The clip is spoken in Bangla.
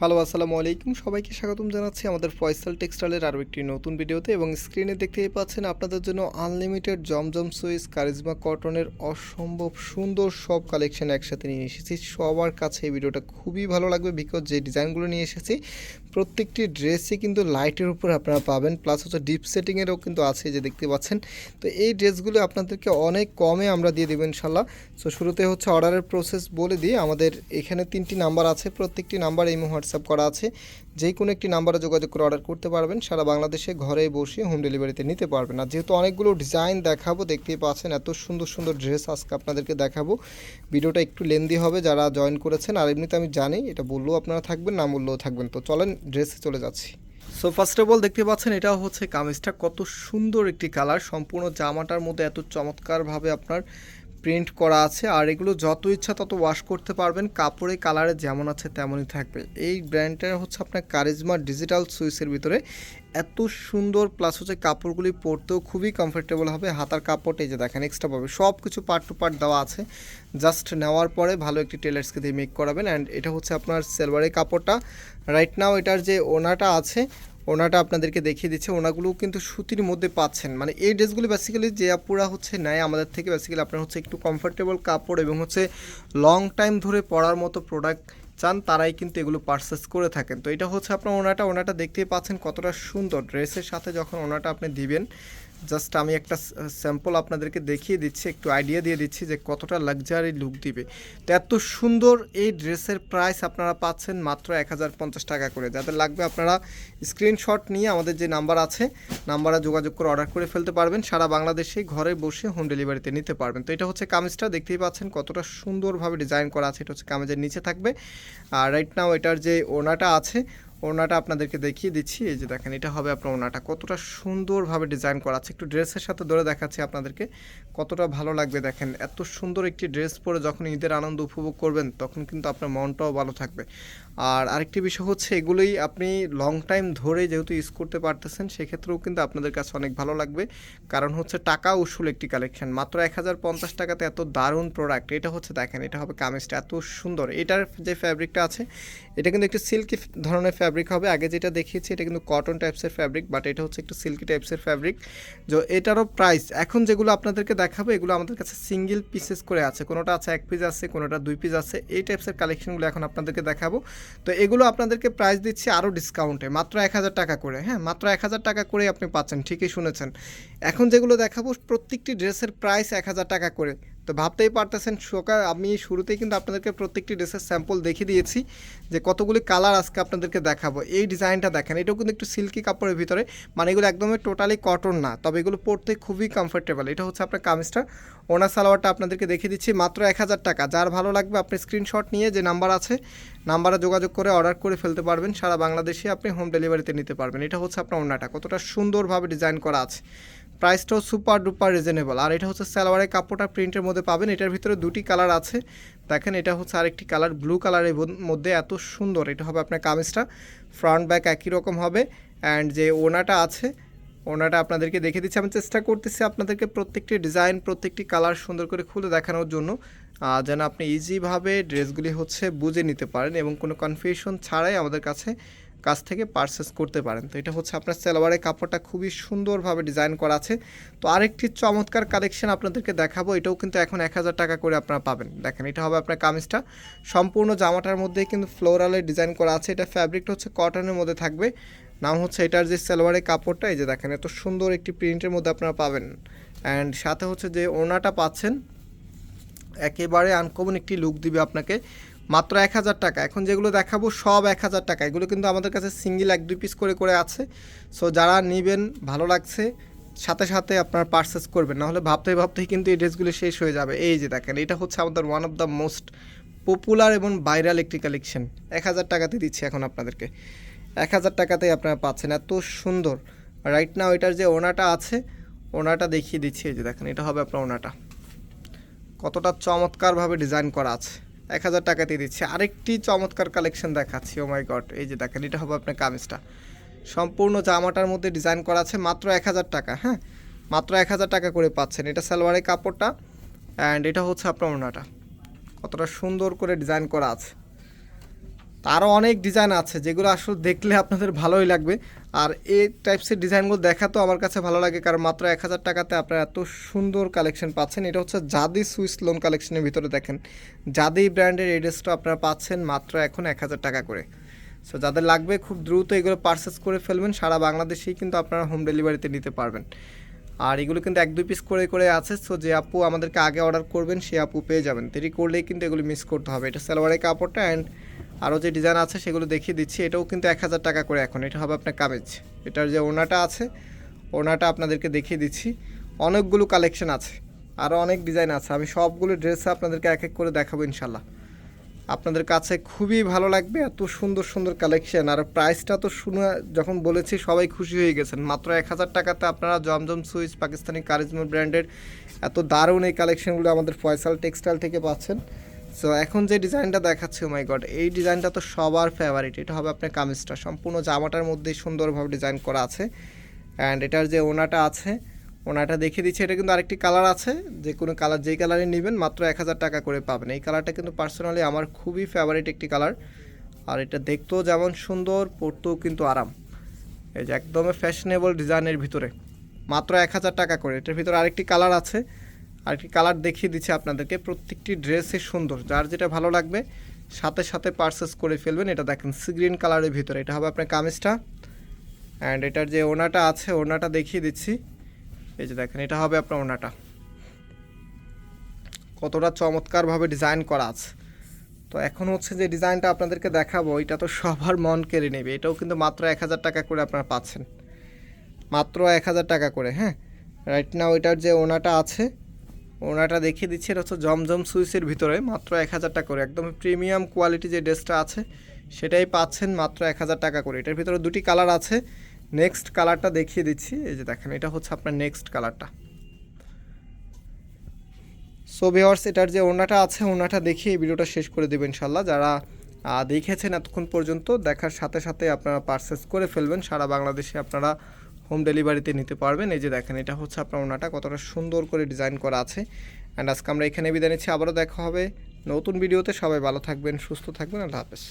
হ্যালো, আসসালামু আলাইকুম। সবাইকে স্বাগতম জানাচ্ছি আমাদের ফয়সাল টেক্সটাইলের আরও একটি নতুন ভিডিওতে এবং স্ক্রিনে দেখতেই পাচ্ছেন আপনাদের জন্য আনলিমিটেড জমজম সুইস, কারিজমা কটনের অসম্ভব সুন্দর সব কালেকশন একসাথে নিয়ে এসেছি। সবার কাছে এই ভিডিওটা খুবই ভালো লাগবে বিকজ যে ডিজাইনগুলো নিয়ে এসেছি, প্রত্যেকটি ড্রেসই কিন্তু লাইটের উপর আপনারা পাবেন প্লাস হচ্ছে ডিপ সেটিংয়েরও কিন্তু আছে যে দেখতে পাচ্ছেন। তো এই ড্রেসগুলো আপনাদেরকে অনেক কমে আমরা দিয়ে দেবো ইনশাল্লাহ। সো শুরুতে হচ্ছে অর্ডারের প্রসেস বলে দিই, আমাদের এখানে তিনটি নাম্বার আছে, প্রত্যেকটি নাম্বার এই হোয়াটসঅ্যাপ করা আছে। যে কোনো একটি নাম্বারে যোগাযোগ করে অর্ডার করতে পারবেন। সারা বাংলাদেশে ঘরে বসে হোম ডেলিভারিতে নিতে পারবেন। আর যেহেতু অনেকগুলো ডিজাইন দেখাবো, দেখতেই পাচ্ছেন এত সুন্দর সুন্দর ড্রেস আজকে আপনাদেরকে দেখাবো। ভিডিওটা একটু লেন্দি হবে যারা জয়েন করেছেন। আর এমনিতে আমি জানি, এটা বললেও আপনারা থাকবেন, না বললেও থাকবেন। তো চলেন ড্রেসে চলে যাচ্ছি। সো ফার্স্ট অফ অল দেখতে পাচ্ছেন, এটা হচ্ছে কামিজটা। কত সুন্দর একটি কালার সম্পূর্ণ জামাটার মধ্যে এত চমৎকারভাবে আপনার প্রিন্ট করা আছে আর এগুলো যত ইচ্ছা তত ওয়াশ করতে পারবেন। কাপড়ে কালারে যেমন আছে তেমনই থাকবে। এই ব্র্যান্ডটা হচ্ছে আপনার কারিজমা ডিজিটাল সুইসের ভিতরে। এত সুন্দর প্লাস হচ্ছে কাপড়গুলি পরতেও খুবই কমফোর্টেবল হবে। হাতার কাপড়টা এই যে দেখেন এক্সট্রা পাবে। সব কিছু পার্ট টু পার্ট দেওয়া আছে। জাস্ট নেওয়ার পরে ভালো একটি টেলার্সকে দিয়ে মেক করাবেন। অ্যান্ড এটা হচ্ছে আপনার সেলভারের কাপড়টা। রাইট নাও এটার যে ওনাটা আছে ওনাটা আপনাদেরকে দেখিয়ে দিচ্ছে। ওনাগুলো কিন্তু সুতির মধ্যে পাচ্ছেন। মানে এই ড্রেসগুলি বেসিক্যালি যে আপুরা হচ্ছে নেয় আমাদের থেকে বেসিক্যালি আপনার হচ্ছে একটু কমফোর্টেবল কাপড় এবং হচ্ছে লং টাইম ধরে পরার মতো প্রোডাক্ট চান, তারাই কিন্তু এগুলো পারচেস করে থাকেন। তো এটা হচ্ছে আপনার ওনাটা ওনাটা দেখতেই পাচ্ছেন কতটা সুন্দর। ড্রেসের সাথে যখন ওনাটা আপনি দিবেন জাস্ট আমি একটা স্যাম্পল আপনাদেরকে দেখিয়ে দিচ্ছি, একটু আইডিয়া দিয়ে দিচ্ছি যে কতটা লাক্সারি লুক দিবে। তো এত সুন্দর এই ড্রেসের প্রাইস আপনারা পাচ্ছেন মাত্র এক হাজার পঞ্চাশ টাকা করে। যাদের লাগবে আপনারা স্ক্রিনশট নিয়ে আমাদের যে নাম্বার আছে নাম্বারে যোগাযোগ করে অর্ডার করে ফেলতে পারবেন। সারা বাংলাদেশে ঘরে বসে হোম ডেলিভারিতে নিতে পারবেন। তো এটা হচ্ছে কামিজটা, দেখতেই পাচ্ছেন কতটা সুন্দরভাবে ডিজাইন করা আছে। এটা হচ্ছে কামিজের নিচে থাকবে। আর রাইট নাও এটার যে ওনাটা আছে ওনাটা আপনাদেরকে দেখিয়ে দিচ্ছি। এই যে দেখেন, এটা হবে আপনার ওনাটা কতটা সুন্দরভাবে ডিজাইন করা আছে। একটু ড্রেসের সাথে ধরে দেখাচ্ছি আপনাদেরকে। কতটা ভালো লাগবে দেখেন। এত সুন্দর একটি ড্রেস পরে যখন ঈদের আনন্দ উপভোগ করবেন, তখন কিন্তু আপনার মনটাও ভালো থাকবে। আর আরেকটি বিষয় হচ্ছে, এগুলোই আপনি লং টাইম ধরে যেহেতু ইউজ করতে পারতেছেন, সেক্ষেত্রেও কিন্তু আপনাদের কাছে অনেক ভালো লাগবে। কারণ হচ্ছে টাকা উসুল একটি কালেকশন মাত্র এক হাজার পঞ্চাশ টাকাতে এত দারুণ প্রোডাক্ট এটা হচ্ছে দেখেন, এটা হবে কামিজটা। এত সুন্দর। এটার যে ফ্যাব্রিকটা আছে এটা কিন্তু একটু সিল্কি ধরনের ফ্যাব্রিক হবে। আগে যেটা দেখিয়েছি, এটা কিন্তু কটন টাইপসের ফ্যাব্রিক বাট এটা হচ্ছে একটু সিল্কি টাইপসের ফ্যাব্রিক তো এটারও প্রাইস এখন যেগুলো আপনাদেরকে দেখাবো, এগুলো আমাদের কাছে সিঙ্গেল পিসেস করে আছে। কোনোটা আছে এক পিস আছে, কোনোটা দুই পিস আছে, এই টাইপসের কালেকশনগুলো এখন আপনাদেরকে দেখাবো। তো এগুলো আপনাদেরকে প্রাইস দিচ্ছি আরও ডিসকাউন্টে মাত্র এক হাজার টাকা করে। হ্যাঁ মাত্র এক হাজার টাকা করে আপনি পাচ্ছেন, ঠিকই শুনেছেন। এখন যেগুলো দেখাবো, প্রত্যেকটি ড্রেসের প্রাইস এক হাজার টাকা করে। তো ভাবতেই পারতেছেন সকাল আমি শুরুতেই কিন্তু আপনাদেরকে প্রত্যেকটি ড্রেসের স্যাম্পল দেখিয়ে দিয়েছি যে কতগুলি কালার আজকে আপনাদেরকে দেখাবো। এই ডিজাইনটা দেখেন, এটাও কিন্তু একটু সিল্কি কাপড়ের ভিতরে মানে এগুলো একদমই টোটালি কটন না, তবে এগুলো পরতে খুবই কমফোর্টেবল এটা হচ্ছে আপনার কামিজটা, ওনার সালোয়ারটা আপনাদেরকে দেখিয়ে দিচ্ছি মাত্র এক হাজার টাকা। যার ভালো লাগবে আপনি স্ক্রিনশট নিয়ে যে নাম্বার আছে নাম্বারে যোগাযোগ করে অর্ডার করে ফেলতে পারবেন, সারা বাংলাদেশে আপনি হোম ডেলিভারিতে নিতে পারবেন। এটা হচ্ছে আপনার ওনাটা, কতটা সুন্দরভাবে ডিজাইন করা আছে। প্রাইসটাও সুপার ডুপার রিজনেবল। আর এটা হচ্ছে সালোয়ারের কাপড়টা প্রিন্টের মধ্যে পাবেন। এটার ভিতরে দুটি কালার আছে। দেখেন, এটা হচ্ছে আরেকটি কালার, ব্লু কালারের মধ্যে এত সুন্দর। এটা হবে আপনার কামিজটা। ফ্রন্ট, ব্যাক একই রকম হবে। অ্যান্ড যে ওনাটা আছে ওনাটা আপনাদেরকে দেখে দিচ্ছি। আমি চেষ্টা করতেছি আপনাদেরকে প্রত্যেকটি ডিজাইন, প্রত্যেকটি কালার সুন্দর করে খুলে দেখানোর জন্য যেন আপনি ইজিভাবে ড্রেসগুলি হচ্ছে বুঝে নিতে পারেন এবং কোনো কনফিউশন ছাড়াই আমাদের কাছে কাছ থেকে পারচেস করতে পারেন। তো এটা হচ্ছে আপনার সালোয়ারের কাপড়টা খুবই সুন্দরভাবে ডিজাইন করা আছে। তো আরেকটি চমৎকার কালেকশন আপনাদেরকে দেখাবো, এটাও কিন্তু এখন এক হাজার টাকা করে আপনারা পাবেন। দেখেন, এটা হবে আপনার কামিজটা। সম্পূর্ণ জামাটার মধ্যে কিন্তু ফ্লোরালের ডিজাইন করা আছে। এটা ফ্যাব্রিকটা হচ্ছে কটনের মধ্যে থাকবে। নাম হচ্ছে এটার যে সালোয়ারের কাপড়টা, এই যে দেখেন, এত সুন্দর একটি প্রিন্টের মধ্যে আপনারা পাবেন। অ্যান্ড সাথে হচ্ছে যে ওনাটা পাচ্ছেন, একেবারে আনকমন একটি লুক দিবে আপনাকে। মাত্র এক হাজার টাকা। এখন যেগুলো দেখাবো সব এক হাজার টাকা। এগুলো কিন্তু আমাদের কাছে সিঙ্গেল এক, দুই পিস করে করে আছে। সো যারা নেবেন, ভালো লাগছে, সাথে সাথে আপনার পারচেস করবেন। নাহলে ভাবতে ভাবতেই কিন্তু এই ড্রেসগুলো শেষ হয়ে যাবে। এই যে দেখেন, এটা হচ্ছে আমাদের one of the most popular এবং ভাইরাল একটি কালেকশন এক হাজার টাকাতে দিচ্ছি এখন আপনাদেরকে। এক হাজার টাকাতেই আপনারা পাচ্ছেন। এত সুন্দর। রাইট নাও এটার যে ওনাটা আছে, ওনাটা দেখিয়ে দিচ্ছি। এই যে দেখেন, এটা হবে আপনার ওনাটা। কতটা চমৎকারভাবে ডিজাইন করা আছে। এক হাজার টাকা দিয়ে দিচ্ছি। আরেকটি চমৎকার কালেকশন দেখাচ্ছি ও মাই গড এই যে দেখেন, এটা হবে আপনার কামিজটা। সম্পূর্ণ জামাটার মধ্যে ডিজাইন করা আছে মাত্র এক হাজার টাকা হ্যাঁ? মাত্র এক হাজার টাকা করে পাচ্ছেন। এটা সালোয়ারের কাপড়টা অ্যান্ড এটা হচ্ছে আপনার ওনাটা কতটা সুন্দর করে ডিজাইন করা আছে। আরও অনেক ডিজাইন আছে যেগুলো আসলে দেখলে আপনাদের ভালোই লাগবে। আর এই টাইপসের ডিজাইনগুলো দেখা তো আমার কাছে ভালো লাগে, কারণ মাত্র এক হাজার টাকাতে আপনারা এত সুন্দর কালেকশন পাচ্ছেন। এটা হচ্ছে জাদি সুইস লোন কালেকশনের ভিতরে দেখেন। জাদি ব্র্যান্ডের এই ড্রেসটা আপনারা পাচ্ছেন মাত্র এখন এক হাজার টাকা করে। সো যাদের লাগবে খুব দ্রুত এগুলো পারচেস করে ফেলবেন, সারা বাংলাদেশেই কিন্তু আপনারা হোম ডেলিভারিতে নিতে পারবেন। আর এগুলো কিন্তু এক দুই পিস করে করে আছে সো যে আপু আমাদেরকে আগে অর্ডার করবেন, সে আপু পেয়ে যাবেন। দেরি করলেই কিন্তু এগুলো মিস করতে হবে। এটা সালোয়ারের কাপড়টা অ্যান্ড আরও যে ডিজাইন আছে সেগুলো দেখিয়ে দিচ্ছি। এটাও কিন্তু এক হাজার টাকা করে এখন। এটা হবে আপনার কামেজ। এটার যে ওনাটা আছে, ওনাটা আপনাদেরকে দেখিয়ে দিচ্ছি। অনেকগুলো কালেকশন আছে, আরও অনেক ডিজাইন আছে। আমি সবগুলো ড্রেস আপনাদেরকে এক এক করে দেখাবো ইনশাল্লাহ। আপনাদের কাছে খুবই ভালো লাগবে, এত সুন্দর সুন্দর কালেকশন। আর প্রাইসটা তো শুনে যখন বলেছি সবাই খুশি হয়ে গেছেন। মাত্র এক হাজার টাকাতে আপনারা জমজম সুইচ পাকিস্তানি কারিজমা ব্র্যান্ডের এত দারুণ এই কালেকশনগুলো আমাদের ফয়সাল টেক্সটাইল থেকে পাচ্ছেন। সো এখন যে ডিজাইনটা দেখাচ্ছি মাই গড এই ডিজাইনটা তো সবার ফেভারিট এটা হবে আপনার কামিজটা। সম্পূর্ণ জামাটার মধ্যে সুন্দরভাবে ডিজাইন করা আছে। অ্যান্ড এটার যে ওনাটা আছে, ওনাটা দেখিয়ে দিচ্ছি। এটা কিন্তু আরেকটি কালার আছে। যে কোনো কালার যেই কালারে নেবেন, মাত্র এক হাজার টাকা করে পাবেন। এই কালারটা কিন্তু পার্সোনালি আমার খুবই ফেভারিট একটি কালার আর এটা দেখতেও যেমন সুন্দর, পরতেও কিন্তু আরাম। এই যে একদমই ফ্যাশনেবল ডিজাইনের ভিতরে। মাত্র এক হাজার টাকা করে। এটার ভিতরে আরেকটি কালার আছে। আরেকটি কালার দেখিয়ে দিচ্ছি আপনাদেরকে। প্রত্যেকটি ড্রেসই সুন্দর, যার যেটা ভালো লাগবে, সাথে সাথে পারচেস করে ফেলবেন। এটা দেখেন সি গ্রিন কালারের ভিতরে। এটা হবে আপনার কামিজটা। অ্যান্ড এটার যে ওনাটা আছে ওনাটা দেখিয়ে দিচ্ছি। এই যে দেখেন, এটা হবে আপনার ওনাটা কতটা চমৎকারভাবে ডিজাইন করা আছে। তো এখন হচ্ছে যে ডিজাইনটা আপনাদেরকে দেখাবো, এটা তো সবার মন কেড়ে নেবে। এটাও কিন্তু মাত্র এক হাজার টাকা করে আপনারা পাচ্ছেন। মাত্র এক হাজার টাকা করে হ্যাঁ? রাইট নাও এটার যে ওনাটা আছে ওনাটা দেখিয়ে দিচ্ছি, এটা হচ্ছে জমজম সুইচের ভিতরে, মাত্র এক হাজার টাকা করে। একদম প্রিমিয়াম কোয়ালিটি যে ড্রেসটা আছে, সেটাই পাচ্ছেন মাত্র এক হাজার টাকা করে। এটার ভিতরে দুটি কালার আছে, নেক্সট কালারটা দেখিয়ে দিচ্ছি। এই যে দেখেন, এটা হচ্ছে আপনার নেক্সট কালারটা। সো ভিওয়ার্স এটার যে ওনাটা আছে ওনাটা দেখিয়ে এই ভিডিওটা শেষ করে দেবেন ইনশাল্লাহ যারা দেখেছেন এতক্ষণ পর্যন্ত, দেখার সাথে সাথে আপনারা পারচেস করে ফেলবেন। সারা বাংলাদেশে আপনারা হোম ডেলিভারিতে নিতে পারবেন। এই যে দেখেন, এটা হচ্ছে আপনার ওনাটা, কতটা সুন্দর করে ডিজাইন করা আছে। অ্যান্ড আজকে আমরা এখানে বিদায় নিচ্ছি, আবারও দেখা হবে নতুন ভিডিওতে। সবাই ভালো থাকবেন, সুস্থ থাকবেন, আল্লাহ হাফেজ।